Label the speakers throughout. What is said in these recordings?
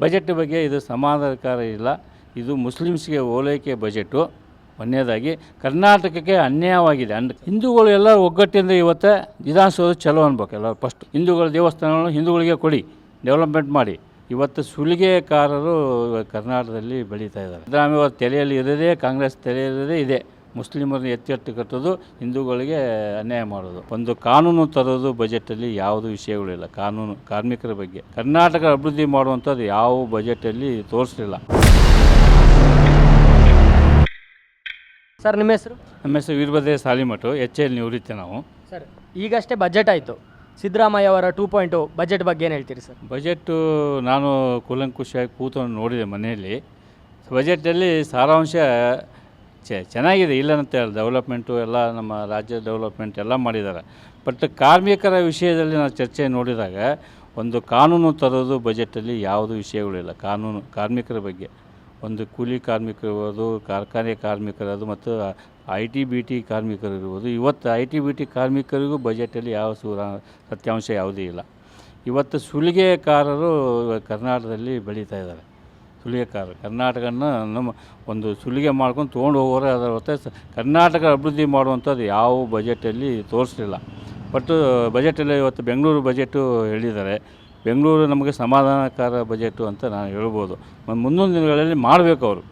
Speaker 1: Budget ಬಗ್ಗೆ ಇದು ಸಮಾಧಾನಕಾರ ಇಲ್ಲ. ಇದು ಮುಸ್ಲಿಮ್ಸ್ಗೆ ಓಲೈಕೆ ಬಜೆಟು. ಒಂದನೇದಾಗಿ, ಕರ್ನಾಟಕಕ್ಕೆ ಅನ್ಯಾಯವಾಗಿದೆ. ಅಂದ್ ಹಿಂದೂಗಳು ಎಲ್ಲ ಒಗ್ಗಟ್ಟಿಂದ ಇವತ್ತು ವಿಧಾನಸೌಧ ಚಲೋ ಅನ್ಬೇಕು ಎಲ್ಲ ಫಸ್ಟ್ ಹಿಂದೂಗಳ ದೇವಸ್ಥಾನಗಳನ್ನು ಹಿಂದೂಗಳಿಗೆ ಕೊಡಿ, ಡೆವಲಪ್ಮೆಂಟ್ ಮಾಡಿ. ಇವತ್ತು ಸುಲಿಗೆಕಾರರು ಕರ್ನಾಟಕದಲ್ಲಿ ಬೆಳೀತಾ ಇದ್ದಾರೆ. ಸಿದ್ದರಾಮಯ್ಯ ತಲೆಯಲ್ಲಿ ಇರೋದೇ, ಕಾಂಗ್ರೆಸ್ ತಲೆಯಲ್ಲಿರೋದೇ ಇದೆ. ಮುಸ್ಲಿಮರನ್ನ ಎತ್ತೆತ್ತಿ ಕಟ್ಟೋದು ಹಿಂದೂಗಳಿಗೆ ಅನ್ಯಾಯ ಮಾಡೋದು. ಒಂದು ಕಾನೂನು ತರೋದು ಬಜೆಟಲ್ಲಿ ಯಾವುದು ವಿಷಯಗಳಿಲ್ಲ ಕಾನೂನು ಕಾರ್ಮಿಕರ ಬಗ್ಗೆ. ಕರ್ನಾಟಕ ಅಭಿವೃದ್ಧಿ ಮಾಡುವಂಥದ್ದು ಯಾವ ಬಜೆಟಲ್ಲಿ ತೋರಿಸಲಿಲ್ಲ.
Speaker 2: ಸರ್ ನಿಮ್ಮ ಹೆಸರು?
Speaker 1: ನಮ್ಮ ಹೆಸರು ವೀರಭದ್ರ ಸಾಲಿಮಠು. ಎಚ್ ಎಲ್ ನಿವೃತ್ತಿ ನಾವು.
Speaker 2: ಸರ್ ಈಗಷ್ಟೇ ಬಜೆಟ್ ಆಯಿತು. ಸಿದ್ದರಾಮಯ್ಯ ಅವರ ಟೂ ಪಾಯಿಂಟ್ ಬಜೆಟ್ ಬಗ್ಗೆ ಏನು ಹೇಳ್ತೀರಿ ಸರ್?
Speaker 1: ಬಜೆಟ್ಟು ನಾನು ಕೂಲಂಕುಷಿಯಾಗಿ ಕೂತು ನೋಡಿದೆ ಮನೆಯಲ್ಲಿ. ಬಜೆಟಲ್ಲಿ ಸಾರಾಂಶ ಚೆ ಚೆನ್ನಾಗಿದೆ ಇಲ್ಲಂತ ಹೇಳಿ. ಡೆವಲಪ್ಮೆಂಟು ಎಲ್ಲ ನಮ್ಮ ರಾಜ್ಯ ಡೆವಲಪ್ಮೆಂಟ್ ಎಲ್ಲ ಮಾಡಿದ್ದಾರೆ. ಬಟ್ ಕಾರ್ಮಿಕರ ವಿಷಯದಲ್ಲಿ ನಾವು ಚರ್ಚೆ ನೋಡಿದಾಗ ಒಂದು ಕಾನೂನು ತರೋದು ಬಜೆಟಲ್ಲಿ ಯಾವುದು ವಿಷಯಗಳಿಲ್ಲ ಕಾನೂನು, ಕಾರ್ಮಿಕರ ಬಗ್ಗೆ. ಒಂದು ಕೂಲಿ ಕಾರ್ಮಿಕರಿರ್ಬೋದು ಕಾರ್ಖಾನೆ ಕಾರ್ಮಿಕರದು ಮತ್ತು ಐ ಟಿ ಬಿ ಟಿ ಕಾರ್ಮಿಕರು ಇರ್ಬೋದು. ಇವತ್ತು ಐ ಟಿ ಬಿ ಟಿ ಕಾರ್ಮಿಕರಿಗೂ ಬಜೆಟಲ್ಲಿ ಯಾವ ಸೂರ, ಸತ್ಯಾಂಶ ಯಾವುದೂ ಇಲ್ಲ. ಇವತ್ತು ಸುಲಿಗೆಕಾರರು ಕರ್ನಾಟಕದಲ್ಲಿ ಬೆಳೀತಾ ಇದ್ದಾರೆ. ಸುಲಿಗೆಕಾರರು ಕರ್ನಾಟಕನ ನಮ್ಮ ಒಂದು ಸುಲಿಗೆ ಮಾಡ್ಕೊಂಡು ತೊಗೊಂಡು ಹೋಗೋರೆ ಅದರ ಹೊರತು ಸ ಕರ್ನಾಟಕ ಅಭಿವೃದ್ಧಿ ಮಾಡುವಂಥದ್ದು ಯಾವ ಬಜೆಟಲ್ಲಿ ತೋರಿಸಲಿಲ್ಲ. ಬಟ್ ಬಜೆಟಲ್ಲಿ ಇವತ್ತು ಬೆಂಗಳೂರು ಬಜೆಟು ಹೇಳಿದ್ದಾರೆ. ಬೆಂಗಳೂರು ನಮಗೆ ಸಮಾಧಾನಕಾರ ಬಜೆಟು ಅಂತ ನಾನು ಹೇಳ್ಬೋದು. ಮುಂದೊಂದು ದಿನಗಳಲ್ಲಿ ಮಾಡಬೇಕು ಅವರು.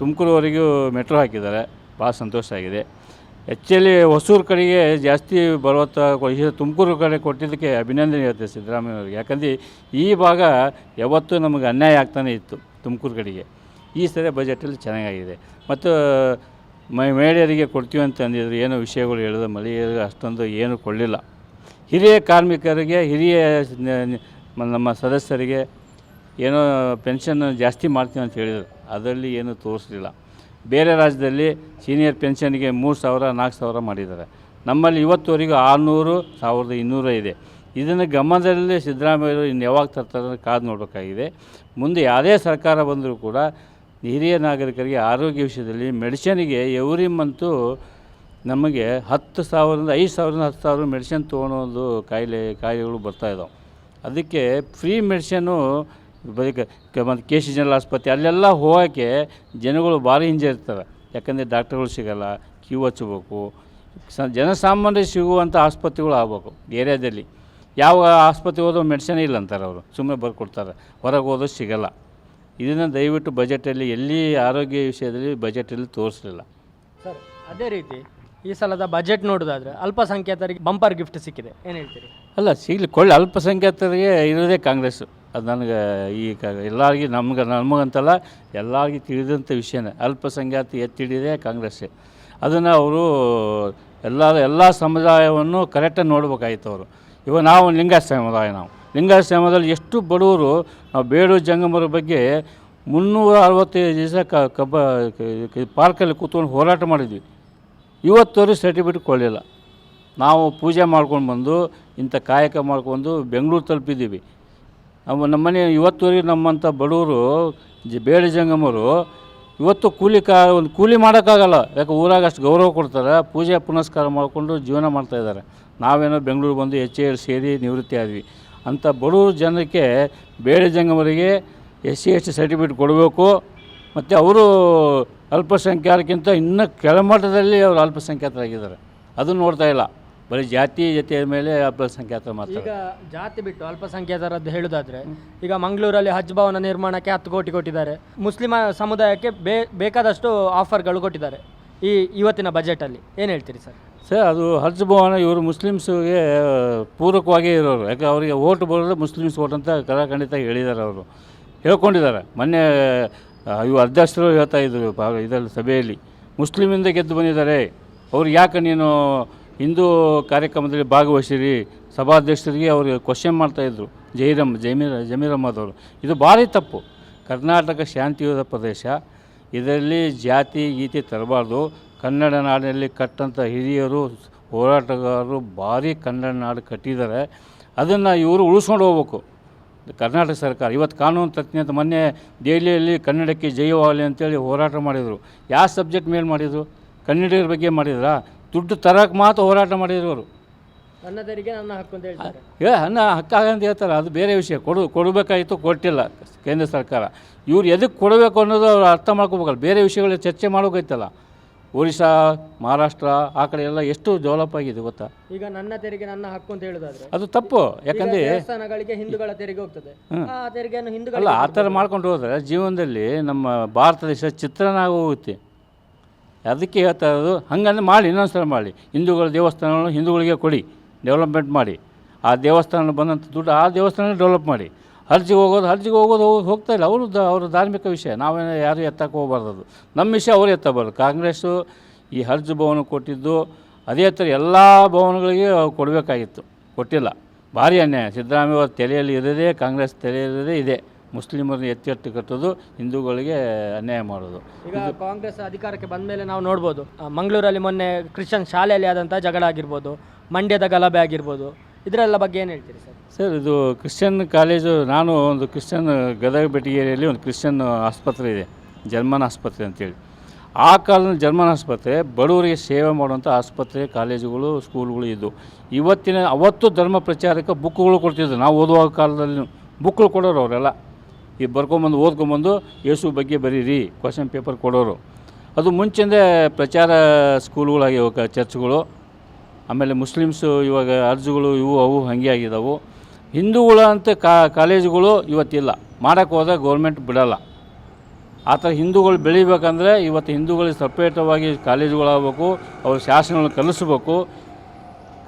Speaker 1: ತುಮಕೂರುವರೆಗೂ ಮೆಟ್ರೋ ಹಾಕಿದ್ದಾರೆ. ಭಾಳ ಸಂತೋಷ ಆಗಿದೆ. ಆ್ಯಕ್ಚುಲಿ ಹೊಸೂರು ಕಡೆಗೆ ಜಾಸ್ತಿ ಬರುವತ್ತ ತುಮಕೂರು ಕಡೆ ಕೊಟ್ಟಿದ್ದಕ್ಕೆ ಅಭಿನಂದನೆ ಹೇಳ್ತೇವೆ ಸಿದ್ದರಾಮಯ್ಯ ಅವರಿಗೆ. ಯಾಕಂದರೆ ಈ ಭಾಗ ಯಾವತ್ತೂ ನಮಗೆ ಅನ್ಯಾಯ ಆಗ್ತಾನೆ ಇತ್ತು. ತುಮಕೂರು ಕಡೆಗೆ ಈ ಸರಿ ಬಜೆಟಲ್ಲಿ ಚೆನ್ನಾಗಿದೆ ಮತ್ತು, ಮೈ, ಮಹಿಳೆಯರಿಗೆ ಕೊಡ್ತೀವಿ ಅಂತ ಅಂದಿದ್ರು ಏನೋ ವಿಷಯಗಳು ಹೇಳಿದ್ರು ಮಹಿಳೆಯರಿಗೆ ಅಷ್ಟೊಂದು ಏನೂ ಕೊಡಲಿಲ್ಲ. ಹಿರಿಯ ಕಾರ್ಮಿಕರಿಗೆ, ಹಿರಿಯ ನಮ್ಮ ಸದಸ್ಯರಿಗೆ ಏನೋ ಪೆನ್ಷನ್ ಜಾಸ್ತಿ ಮಾಡ್ತೀವಿ ಅಂತ ಹೇಳಿದರು. ಅದರಲ್ಲಿ ಏನೂ ತೋರಿಸಲಿಲ್ಲ. ಬೇರೆ ರಾಜ್ಯದಲ್ಲಿ ಸೀನಿಯರ್ ಪೆನ್ಷನ್ಗೆ ಮೂರು ಸಾವಿರ, ನಾಲ್ಕು ಸಾವಿರ ಮಾಡಿದ್ದಾರೆ. ನಮ್ಮಲ್ಲಿ ಇವತ್ತುವರೆಗೂ ಆರುನೂರು, ಸಾವಿರದ ಇನ್ನೂರ ಇದೆ ಇದನ್ನು ಗಮನದಲ್ಲಿ ಸಿದ್ದರಾಮಯ್ಯರು ಇನ್ನು ಯಾವಾಗ ತರ್ತಾರೆ ಕಾದು ನೋಡಬೇಕಾಗಿದೆ. ಮುಂದೆ ಯಾವುದೇ ಸರ್ಕಾರ ಬಂದರೂ ಕೂಡ ಹಿರಿಯ ನಾಗರಿಕರಿಗೆ ಆರೋಗ್ಯ ವಿಷಯದಲ್ಲಿ ಮೆಡಿಷನ್ಗೆ ಎವ್ರಿ ಮಂತು ನಮಗೆ ಹತ್ತು ಸಾವಿರದಿಂದ ಐದು ಸಾವಿರದಿಂದ ಹತ್ತು ಸಾವಿರ ಮೆಡಿಷನ್ ತೊಗೊಳೋದು ಕಾಯಿಲೆ, ಕಾಯಿಲೆಗಳು ಬರ್ತಾ ಇದ್ದಾವೆ ಅದಕ್ಕೆ ಫ್ರೀ ಮೆಡಿಷನ್ನು ಮತ್ತು ಕೆ ಸಿ ಜನರಲ್ ಆಸ್ಪತ್ರೆ, ಅಲ್ಲೆಲ್ಲ ಹೋಗೋಕ್ಕೆ ಜನಗಳು ಭಾರಿ ಹಿಂಜರಿತಾರೆ ಯಾಕಂದರೆ ಡಾಕ್ಟರ್ಗಳು ಸಿಗೋಲ್ಲ, ಕ್ಯೂ ಹಚ್ಚಬೇಕು. ಸ, ಜನಸಾಮಾನ್ಯರಿಗೆ ಸಿಗುವಂಥ ಆಸ್ಪತ್ರೆಗಳು ಆಗಬೇಕು, ಏರಿಯಾದಲ್ಲಿ. ಯಾವ ಆಸ್ಪತ್ರೆ ಹೋದ್ರೂ ಮೆಡಿಸಿನ್ ಇಲ್ಲ ಅಂತಾರೆ ಅವರು ಸುಮ್ಮನೆ ಬರ್ಕೊಡ್ತಾರೆ. ಹೊರಗೆ ಹೋದ್ರೆ ಸಿಗಲ್ಲ. ಇದನ್ನು ದಯವಿಟ್ಟು ಬಜೆಟಲ್ಲಿ ಎಲ್ಲಿ ಆರೋಗ್ಯ ವಿಷಯದಲ್ಲಿ ಬಜೆಟಲ್ಲಿ ತೋರಿಸಲಿಲ್ಲ.
Speaker 2: ಸರ್ ಅದೇ ರೀತಿ ಈ ಸಲದ ಬಜೆಟ್ ನೋಡೋದಾದ್ರೆ ಅಲ್ಪಸಂಖ್ಯಾತರಿಗೆ ಬಂಪರ್ ಗಿಫ್ಟ್ ಸಿಕ್ಕಿದೆ. ಏನು ಹೇಳ್ತೀರಿ?
Speaker 1: ಅಲ್ಲ ಸಿಗಲಿ ಕೊಳ್ಳಿ ಅಲ್ಪಸಂಖ್ಯಾತರಿಗೆ ಇರೋದೇ ಕಾಂಗ್ರೆಸ್ಸು ಅದು ನನಗೆ ಈ ಕ ಎಲ್ಲರಿಗೂ ನಮ್ಗೆ ನಮಗಂತಲ್ಲ ಎಲ್ಲರಿಗೂ ತಿಳಿದಂಥ ವಿಷಯನೇ. ಅಲ್ಪಸಂಖ್ಯಾತ ಎತ್ತಿಡಿದೆ ಕಾಂಗ್ರೆಸ್ಸೇ ಅದನ್ನು ಅವರು ಎಲ್ಲ ಎಲ್ಲ ಸಮುದಾಯವನ್ನು ಕರೆಕ್ಟಾಗಿ ನೋಡ್ಬೇಕಾಗಿತ್ತು ಅವರು. ಇವಾಗ ನಾವು ಲಿಂಗಾಯತ ಸಮುದಾಯ ನಾವು. ಲಿಂಗಾಯತ ಸಮುದಾಯದಲ್ಲಿ ಎಷ್ಟು ಬಡವರು, ನಾವು ಬೇಡು ಜಂಗಮರ ಬಗ್ಗೆ ಮುನ್ನೂರ ಅರವತ್ತೈದು ದಿವಸ ಕ, ಕಬ್ಬ ಪಾರ್ಕಲ್ಲಿ ಕೂತ್ಕೊಂಡು ಹೋರಾಟ ಮಾಡಿದ್ವಿ. ಇವತ್ತವರೆಗೂ ಸರ್ಟಿಫಿಕೇಟ್ ಕೊಡಲಿಲ್ಲ. ನಾವು ಪೂಜೆ ಮಾಡ್ಕೊಂಡು ಬಂದು, ಇಂಥ ಕಾಯಕ ಮಾಡ್ಕೊಂಡು ಬೆಂಗಳೂರು ತಲುಪಿದ್ದೀವಿ. ನಮ್ಮ ನಮ್ಮನೆ ಇವತ್ತುವರೆಗೂ ನಮ್ಮಂಥ ಬಡವರು, ಜ ಬೇಡ ಜಂಗಮರು ಇವತ್ತು ಕೂಲಿ ಕಾ, ಒಂದು ಕೂಲಿ ಮಾಡೋಕ್ಕಾಗಲ್ಲ. ಯಾಕೆ ಊರಾಗ ಅಷ್ಟು ಗೌರವ ಕೊಡ್ತಾರೆ, ಪೂಜೆ ಪುನಸ್ಕಾರ ಮಾಡಿಕೊಂಡು ಜೀವನ ಮಾಡ್ತಾಯಿದ್ದಾರೆ ನಾವೇನೋ ಬೆಂಗಳೂರು ಬಂದು ಎಚ್ ಎಲ್ ಸೇರಿ ನಿವೃತ್ತಿ ಆದ್ವಿ. ಅಂಥ ಬಡವರು ಜನಕ್ಕೆ ಬೇಡ ಜಂಗಮರಿಗೆ S C S T certificate ಕೊಡಬೇಕು. ಮತ್ತು ಅವರು ಅಲ್ಪಸಂಖ್ಯಾತಕ್ಕಿಂತ ಇನ್ನೂ ಕೆಳಮಟ್ಟದಲ್ಲಿ ಅವರು ಅಲ್ಪಸಂಖ್ಯಾತರಾಗಿದ್ದಾರೆ. ಅದನ್ನು ನೋಡ್ತಾ ಇಲ್ಲ. ಬರೀ ಜಾತಿ ಜೊತೆ ಮೇಲೆ ಅಲ್ಪಸಂಖ್ಯಾತ ಮಾತ್ರ.
Speaker 2: ಈಗ ಜಾತಿ ಬಿಟ್ಟು ಅಲ್ಪಸಂಖ್ಯಾತರದ್ದು ಹೇಳುದಾದ್ರೆ ಈಗ ಮಂಗಳೂರಲ್ಲಿ ಹಜ್ ಭವನ ನಿರ್ಮಾಣಕ್ಕೆ ಹತ್ತು ಕೋಟಿ ಕೊಟ್ಟಿದ್ದಾರೆ. ಮುಸ್ಲಿಮ ಸಮುದಾಯಕ್ಕೆ ಬೇ ಬೇಕಾದಷ್ಟು ಆಫರ್ಗಳು ಕೊಟ್ಟಿದ್ದಾರೆ ಈ ಇವತ್ತಿನ ಬಜೆಟಲ್ಲಿ. ಏನು ಹೇಳ್ತೀರಿ ಸರ್?
Speaker 1: ಸರ್ ಅದು ಹಜ್ ಭವನ ಇವರು ಮುಸ್ಲಿಮ್ಸ್ಗೆ ಪೂರಕವಾಗಿ ಇರೋರು. ಯಾಕೆ ಅವರಿಗೆ ಓಟ್ ಬರೋದು ಮುಸ್ಲಿಮ್ಸ್ ಓಟ್ ಅಂತ ಕರಾಖಂಡಿತ ಹೇಳಿದ್ದಾರೆ ಅವರು. ಹೇಳ್ಕೊಂಡಿದ್ದಾರೆ. ಮೊನ್ನೆ ಆ, ಇವು ಅಧ್ಯಕ್ಷರು ಹೇಳ್ತಾ ಇದ್ರು ಇದರಲ್ಲಿ ಸಭೆಯಲ್ಲಿ. ಮುಸ್ಲಿಮಿಂದ ಗೆದ್ದು ಬಂದಿದ್ದಾರೆ. ಅವ್ರು ಯಾಕೆ ನೀನು ಹಿಂದೂ ಕಾರ್ಯಕ್ರಮದಲ್ಲಿ ಭಾಗವಹಿಸಿರಿ, ಸಭಾಧ್ಯಕ್ಷರಿಗೆ ಅವರು ಕ್ವಶನ್ ಮಾಡ್ತಾಯಿದ್ರು ಜೈರಮ್ ಜಮೀರ್ ಜಮೀರ್ ಅಹ್ಮದ್ ಅವರು ಇದು ಭಾರಿ ತಪ್ಪು. ಕರ್ನಾಟಕ ಶಾಂತಿಯುತ ಪ್ರದೇಶ, ಇದರಲ್ಲಿ ಜಾತಿ, ಗೀತಿ ತರಬಾರ್ದು. ಕನ್ನಡ ನಾಡಿನಲ್ಲಿ ಕಟ್ಟಂಥ ಹಿರಿಯರು, ಹೋರಾಟಗಾರರು ಭಾರಿ ಕನ್ನಡ ನಾಡು ಕಟ್ಟಿದ್ದಾರೆ. ಅದನ್ನು ಇವರು ಉಳಿಸ್ಕೊಂಡು ಹೋಗ್ಬೇಕು. ಕರ್ನಾಟಕ ಸರ್ಕಾರ, ಇವತ್ತು ಕಾನೂನು ತಜ್ಞ ಅಂತ ಮೊನ್ನೆ ದೆಹಲಿಯಲ್ಲಿ ಕನ್ನಡಕ್ಕೆ ಜಯವಾಗಲಿ ಅಂತೇಳಿ ಹೋರಾಟ ಮಾಡಿದರು. ಯಾವ ಸಬ್ಜೆಕ್ಟ್ ಮೇಲೆ ಮಾಡಿದರು? ಕನ್ನಡಿಗರ ಬಗ್ಗೆ ಮಾಡಿದ್ರಾ? ದುಡ್ಡು ತರಕ್ಕೆ ಮಾತ್ರ ಹೋರಾಟ ಮಾಡಿದ್ರು ಅವರು
Speaker 2: ನನ್ನ ತೆರಿಗೆ ನನ್ನ ಹಕ್ಕು ಅಂತ ಹೇಳ್ತಾರೆ.
Speaker 1: ಏ ಅನ್ನ ಹಕ್ಕಾಗಂತ ಹೇಳ್ತಾರೆ? ಅದು ಬೇರೆ ವಿಷಯ. ಕೊಡು ಕೊಡಬೇಕಾಗಿತ್ತು ಕೊಟ್ಟಿಲ್ಲ ಕೇಂದ್ರ ಸರ್ಕಾರ. ಇವ್ರು ಎದಕ್ಕೆ ಕೊಡಬೇಕು ಅನ್ನೋದು ಅವ್ರು ಅರ್ಥ ಮಾಡ್ಕೋಬೇಕಲ್ಲ. ಬೇರೆ ವಿಷಯಗಳ ಚರ್ಚೆ ಮಾಡೋಕೈತಲ್ಲ. ಒರಿಸ್ಸಾ ಮಹಾರಾಷ್ಟ್ರ ಆ ಕಡೆ ಎಲ್ಲ ಎಷ್ಟು ಡೆವಲಪ್ ಆಗಿದೆ ಗೊತ್ತಾ?
Speaker 2: ಈಗ ನನ್ನ ತೆರಿಗೆ ನನ್ನ ಹಕ್ಕು ಅಂತ ಹೇಳುದಾದ್ರೆ
Speaker 1: ಅದು ತಪ್ಪು. ಯಾಕಂದ್ರೆ
Speaker 2: ದೇವಸ್ಥಾನಗಳಿಗೆ ಹಿಂದೂಗಳ ತೆರಿಗೆ ಹೋಗ್ತದೆ. ಆ ತೆರಿಗೆಯನ್ನು
Speaker 1: ಅಲ್ಲ
Speaker 2: ಹಿಂದೂಗಳ
Speaker 1: ಆ ಥರ ಮಾಡ್ಕೊಂಡು ಹೋದ್ರೆ ಜೀವನದಲ್ಲಿ ನಮ್ಮ ಭಾರತ ದೇಶ ಚಿತ್ರಣ ಹೋಗುತ್ತೆ ಅದಕ್ಕೆ ಹೇಳ್ತಾ ಇರೋದು, ಹಂಗಂದ್ರೆ ಮಾಡಿ, ಇನ್ನೊಂದು ಸಲ ಮಾಡಿ. ಹಿಂದೂಗಳ ದೇವಸ್ಥಾನಗಳನ್ನು ಹಿಂದೂಗಳಿಗೆ ಕೊಡಿ ಡೆವಲಪ್ಮೆಂಟ್ ಮಾಡಿ. ಆ ದೇವಸ್ಥಾನ ಬಂದಂಥ ದುಡ್ಡು ಆ ದೇವಸ್ಥಾನ ಡೆವಲಪ್ ಮಾಡಿ. ಹರ್ಜಿಗೆ ಹೋಗೋದು, ಅರ್ಜಿಗೆ ಹೋಗೋದು ಹೋಗಿ ಹೋಗ್ತಾ ಇಲ್ಲ. ಅವರು ಅವ್ರ ಧಾರ್ಮಿಕ ವಿಷಯ. ನಾವೇನು ಯಾರು ಎತ್ತಕ್ಕೆ ಹೋಗಬಾರ್ದು ನಮ್ಮ ವಿಷಯ ಅವರು ಎತ್ತಬಾರ್ದು. ಕಾಂಗ್ರೆಸ್ಸು ಈ ಹರ್ಜು ಭವನ ಕೊಟ್ಟಿದ್ದು, ಅದೇ ಥರ ಎಲ್ಲ ಭವನಗಳಿಗೆ ಕೊಡಬೇಕಾಗಿತ್ತು. ಕೊಟ್ಟಿಲ್ಲ. ಭಾರಿ ಅನ್ಯಾಯ. ಸಿದ್ದರಾಮಯ್ಯ ಅವ್ರ ತಲೆಯಲ್ಲಿ ಇರೋದೇ, ಕಾಂಗ್ರೆಸ್ ತಲೆಯಲ್ಲಿರೋದೇ ಇದೆ. ಮುಸ್ಲಿಮರನ್ನ ಎತ್ತಿ ಎತ್ತಿ ಕಟ್ಟೋದು ಹಿಂದೂಗಳಿಗೆ ಅನ್ಯಾಯ ಮಾಡೋದು.
Speaker 2: ಈಗ ಕಾಂಗ್ರೆಸ್ ಅಧಿಕಾರಕ್ಕೆ ಬಂದ ಮೇಲೆ ನಾವು ನೋಡ್ಬೋದು ಆ, ಮಂಗಳೂರಲ್ಲಿ ಮೊನ್ನೆ ಕ್ರಿಶ್ಚಿಯನ್ ಶಾಲೆಯಲ್ಲಿ ಆದಂಥ ಜಗಳ ಆಗಿರ್ಬೋದು ಮಂಡ್ಯದ ಗಲಭೆ ಆಗಿರ್ಬೋದು ಇದರೆಲ್ಲ ಬಗ್ಗೆ ಏನು ಹೇಳ್ತೀರಿ ಸರ್?
Speaker 1: ಸರ್ ಇದು ಕ್ರಿಶ್ಚಿಯನ್ ಕಾಲೇಜು ನಾನು ಒಂದು ಕ್ರಿಶ್ಚಿಯನ್ ಗದಗ ಬೆಟಗೇರಿಯಲ್ಲಿ ಒಂದು ಕ್ರಿಶ್ಚಿಯನ್ ಆಸ್ಪತ್ರೆ ಇದೆ ಜರ್ಮನ್ ಆಸ್ಪತ್ರೆ ಅಂತೇಳಿ. ಆ ಕಾಲದ ಜರ್ಮನ್ ಆಸ್ಪತ್ರೆ ಬಡವರಿಗೆ ಸೇವೆ ಮಾಡುವಂಥ ಆಸ್ಪತ್ರೆ ಕಾಲೇಜುಗಳು ಸ್ಕೂಲ್ಗಳು ಇದ್ದವು ಇವತ್ತಿನ ಅವತ್ತು ಧರ್ಮ ಪ್ರಚಾರಕ್ಕೆ ಬುಕ್ಗಳು ಕೊಡ್ತಿದ್ರು. ನಾವು ಓದುವ ಕಾಲದಲ್ಲಿ ಬುಕ್ಗಳು ಕೊಡೋರು ಅವರೆಲ್ಲ. ಈ ಬರ್ಕೊಂಬಂದು, ಓದ್ಕೊಂಬಂದು ಯೇಸು ಬಗ್ಗೆ ಬರೀರಿ ಕ್ವಶನ್ ಪೇಪರ್ ಕೊಡೋರು. ಅದು ಮುಂಚೆಂದೇ ಪ್ರಚಾರ ಸ್ಕೂಲ್ಗಳಾಗಿವೆ ಕ- ಚರ್ಚ್ಗಳು, ಆಮೇಲೆ ಮುಸ್ಲಿಮ್ಸು ಇವಾಗ ಅರ್ಜಿಗಳು ಇವು, ಅವು ಹಾಗೆ ಆಗಿದ್ದಾವೆ ಹಿಂದೂಗಳ ಅಂತ ಕಾಲೇಜುಗಳು ಇವತ್ತಿಲ್ಲ. ಮಾಡೋಕ್ಕೆ ಹೋದಾಗ ಗೌರ್ಮೆಂಟ್ ಬಿಡಲ್ಲ. ಆ ಥರ ಹಿಂದೂಗಳು ಬೆಳಿಬೇಕಂದ್ರೆ ಇವತ್ತು ಹಿಂದೂಗಳಿಗೆ ಸಪ್ರೇಟವಾಗಿ ಕಾಲೇಜುಗಳಾಗಬೇಕು, ಅವ್ರ ಶಾಸನಗಳನ್ನ ಕಲಿಸ್ಬೇಕು.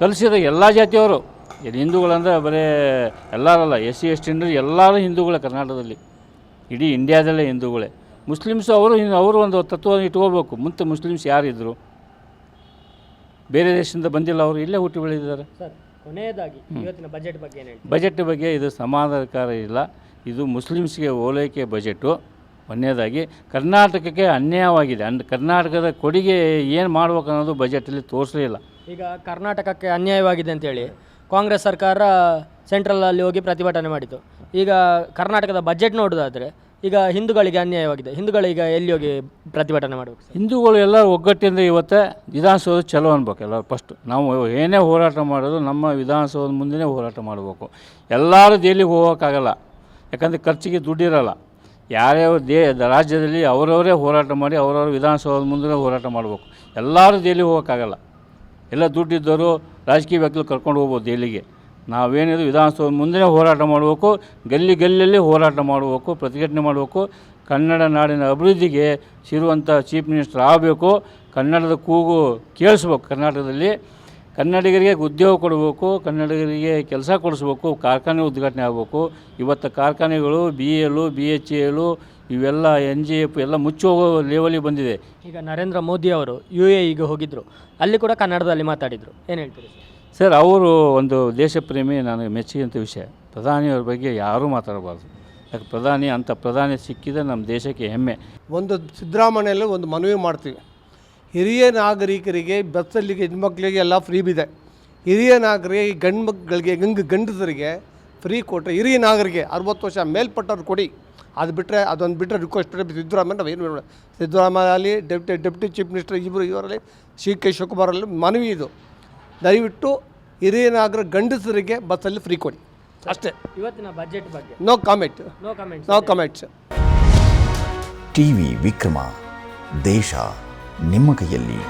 Speaker 1: ಕಲಿಸಿದ ಎಲ್ಲ ಜಾತಿಯವರು ಇಲ್ಲಿ ಹಿಂದೂಗಳಂದರೆ ಬರೀ ಎಲ್ಲರಲ್ಲ ಎಸ್ ಸಿ ಎಸ್ ಟಿ ಅಂದರೆ ಎಲ್ಲರೂ ಹಿಂದೂಗಳೇ ಕರ್ನಾಟಕದಲ್ಲಿ. ಇಡೀ ಇಂಡಿಯಾದಲ್ಲೇ ಹಿಂದೂಗಳೇ. ಮುಸ್ಲಿಮ್ಸ್ ಅವರು ಅವರು ಒಂದು ತತ್ವ ಇಟ್ಕೋಬೇಕು. ಮುಂತೆ ಮುಸ್ಲಿಮ್ಸ್ ಯಾರಿದ್ದರು ಬೇರೆ ದೇಶದಿಂದ ಬಂದಿಲ್ಲ ಅವರು ಇಲ್ಲೇ ಹುಟ್ಟಿ ಬೆಳೆದಿದ್ದಾರೆ.
Speaker 2: ಸರ್ ಕೊನೆಯದಾಗಿ ಇವತ್ತಿನ ಬಜೆಟ್ ಬಗ್ಗೆ ಏನು
Speaker 1: ಬಜೆಟ್ ಬಗ್ಗೆ ಇದು ಸಮಾಧಾನಕಾರ ಇಲ್ಲ. ಇದು ಮುಸ್ಲಿಮ್ಸ್ಗೆ ಓಲೈಕೆ ಬಜೆಟು ಒಂದನೇದಾಗಿ ಕರ್ನಾಟಕಕ್ಕೆ ಅನ್ಯಾಯವಾಗಿದೆ. ಅಂಡ್ ಕರ್ನಾಟಕದ ಕೊಡುಗೆ ಏನು ಮಾಡ್ಬೇಕು ಅನ್ನೋದು ಬಜೆಟಲ್ಲಿ ತೋರಿಸಲಿಲ್ಲ
Speaker 2: ಈಗ ಕರ್ನಾಟಕಕ್ಕೆ ಅನ್ಯಾಯವಾಗಿದೆ ಅಂತೇಳಿ ಕಾಂಗ್ರೆಸ್ ಸರ್ಕಾರ ಸೆಂಟ್ರಲಲ್ಲಿ ಹೋಗಿ ಪ್ರತಿಭಟನೆ ಮಾಡಿತು. ಈಗ ಕರ್ನಾಟಕದ ಬಜೆಟ್ ನೋಡೋದಾದರೆ ಈಗ ಹಿಂದೂಗಳಿಗೆ ಅನ್ಯಾಯವಾಗಿದೆ. ಹಿಂದೂಗಳೀಗ ಎಲ್ಲಿ ಹೋಗಿ ಪ್ರತಿಭಟನೆ ಮಾಡಬೇಕು
Speaker 1: ಹಿಂದೂಗಳು ಎಲ್ಲ ಒಗ್ಗಟ್ಟಿಂದ ಇವತ್ತೇ ವಿಧಾನಸೌಧ ಚಲೋ ಅನ್ಬೇಕು ಎಲ್ಲರೂ ಫಸ್ಟ್ ನಾವು ಏನೇ ಹೋರಾಟ ಮಾಡೋದು ನಮ್ಮ ವಿಧಾನಸೌಧದ ಮುಂದೆನೇ ಹೋರಾಟ ಮಾಡಬೇಕು. ಎಲ್ಲರೂ ದೆಹಲಿಗೆ ಹೋಗೋಕ್ಕಾಗಲ್ಲ. ಯಾಕಂದರೆ ಖರ್ಚಿಗೆ ದುಡ್ಡಿರಲ್ಲ. ಯಾರ್ಯಾವ ದೇ, ರಾಜ್ಯದಲ್ಲಿ ಅವರವರೇ ಹೋರಾಟ ಮಾಡಿ ಅವರವ್ರ ವಿಧಾನಸೌಧದ ಮುಂದೆ ಹೋರಾಟ ಮಾಡಬೇಕು. ಎಲ್ಲರೂ ದೆಹಲಿಗೆ ಹೋಗೋಕ್ಕಾಗಲ್ಲ. ಎಲ್ಲ ದುಡ್ಡಿದ್ದವರು ರಾಜಕೀಯ ವ್ಯಕ್ತಿಗಳು ಕರ್ಕೊಂಡು ಹೋಗ್ಬೋದು ದೆಹಲಿಗೆ ನಾವೇನಿದ್ರು ವಿಧಾನಸೌಧ ಮುಂದೆ ಹೋರಾಟ ಮಾಡಬೇಕು, ಗಲ್ಲಿ ಗಲ್ಲಿಯಲ್ಲಿ ಹೋರಾಟ ಮಾಡಬೇಕು, ಪ್ರತಿಭಟನೆ ಮಾಡಬೇಕು. ಕನ್ನಡ ನಾಡಿನ ಅಭಿವೃದ್ಧಿಗೆ ಸಿರುವಂಥ ಚೀಫ್ ಮಿನಿಸ್ಟರ್ ಆಗಬೇಕು. ಕನ್ನಡದ ಕೂಗು ಕೇಳಿಸ್ಬೇಕು ಕರ್ನಾಟಕದಲ್ಲಿ. ಕನ್ನಡಿಗರಿಗೆ ಉದ್ಯೋಗ ಕೊಡಬೇಕು, ಕನ್ನಡಿಗರಿಗೆ ಕೆಲಸ ಕೊಡಿಸ್ಬೇಕು, ಕಾರ್ಖಾನೆ ಉದ್ಘಾಟನೆ ಆಗಬೇಕು. ಇವತ್ತು ಕಾರ್ಖಾನೆಗಳು B L B H L ಇವೆಲ್ಲ ಎನ್ ಜಿ ಎಫ್ ಎಲ್ಲ ಮುಚ್ಚೋಗೋ ಲೆವೆಲಿಗೆ ಬಂದಿದೆ.
Speaker 2: ಈಗ ನರೇಂದ್ರ ಮೋದಿ ಅವರು ಯು ಎ ಈಗ ಹೋಗಿದ್ದರು ಅಲ್ಲಿ ಕೂಡ ಕನ್ನಡದಲ್ಲಿ ಮಾತಾಡಿದರು. ಏನು ಹೇಳ್ತೀರಿ ಸರ್?
Speaker 1: ಅವರು ಒಂದು ದೇಶಪ್ರೇಮಿ ನನಗೆ ಮೆಚ್ಚಿದಂಥ ವಿಷಯ. ಪ್ರಧಾನಿಯವ್ರ ಬಗ್ಗೆ ಯಾರೂ ಮಾತಾಡಬಾರ್ದು. ಯಾಕೆ ಪ್ರಧಾನಿ ಅಂಥ ಪ್ರಧಾನಿ ಸಿಕ್ಕಿದ್ರೆ ನಮ್ಮ ದೇಶಕ್ಕೆ ಹೆಮ್ಮೆ.
Speaker 3: ಒಂದು ಸಿದ್ದರಾಮಯ್ಯಲ್ಲಿ ಒಂದು ಮನವಿ ಮಾಡ್ತೀವಿ. ಹಿರಿಯ ನಾಗರಿಕರಿಗೆ ಬಸ್ಸಲ್ಲಿಗೆ ಹೆಣ್ಮಕ್ಳಿಗೆ ಎಲ್ಲ ಫ್ರೀ ಬಿದೆ. ಹಿರಿಯ ನಾಗರಿಕ ಗಂಡು ಮಕ್ಕಳಿಗೆ ಗಂಗ್ ಗಂಡಸರಿಗೆ ಫ್ರೀ ಕೊಟ್ಟರೆ ಹಿರಿಯ ನಾಗರಿಗೆ ಅರವತ್ತು ವರ್ಷ ಮೇಲ್ಪಟ್ಟವ್ರು ಕೊಡಿ. ಅದು ಬಿಟ್ಟರೆ ಅದೊಂದು ಬಿಟ್ಟರೆ ರಿಕ್ವೆಸ್ಟ್ ಸಿದ್ದರಾಮಯ್ಯ ನಾವು ಏನು ಮಾಡೋಣ ಸಿದ್ದರಾಮಯ್ಯ ಅಲ್ಲಿ ಡೆಪ್ಟಿ ಡೆಪ್ಟಿ ಚೀಫ್ ಮಿನಿಸ್ಟರ್ ಇಬ್ಬರು ಇವರಲ್ಲಿ ಸಿ ಕೆ ಶಿವಕುಮಾರಲ್ಲಿ ಮನವಿ ಇದು. ದಯವಿಟ್ಟು ಹಿರಿಯ ನಾಗರ ಗಂಡಸರಿಗೆ ಬಸ್ಸಲ್ಲಿ ಫ್ರೀ ಕೊಡಿ. ಅಷ್ಟೇ.
Speaker 2: ಇವತ್ತಿನ ಬಜೆಟ್ ಬಗ್ಗೆ?
Speaker 3: No comment
Speaker 2: no comment
Speaker 3: no comments
Speaker 4: TV Vikrama ದೇಶ ನಿಮ್ಮ ಕೈಯಲ್ಲಿ.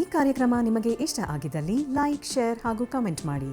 Speaker 5: ಈ ಕಾರ್ಯಕ್ರಮ ನಿಮಗೆ ಇಷ್ಟ ಆಗಿದ್ದಲ್ಲಿ ಲೈಕ್ ಶೇರ್ ಹಾಗೂ ಕಮೆಂಟ್ ಮಾಡಿ.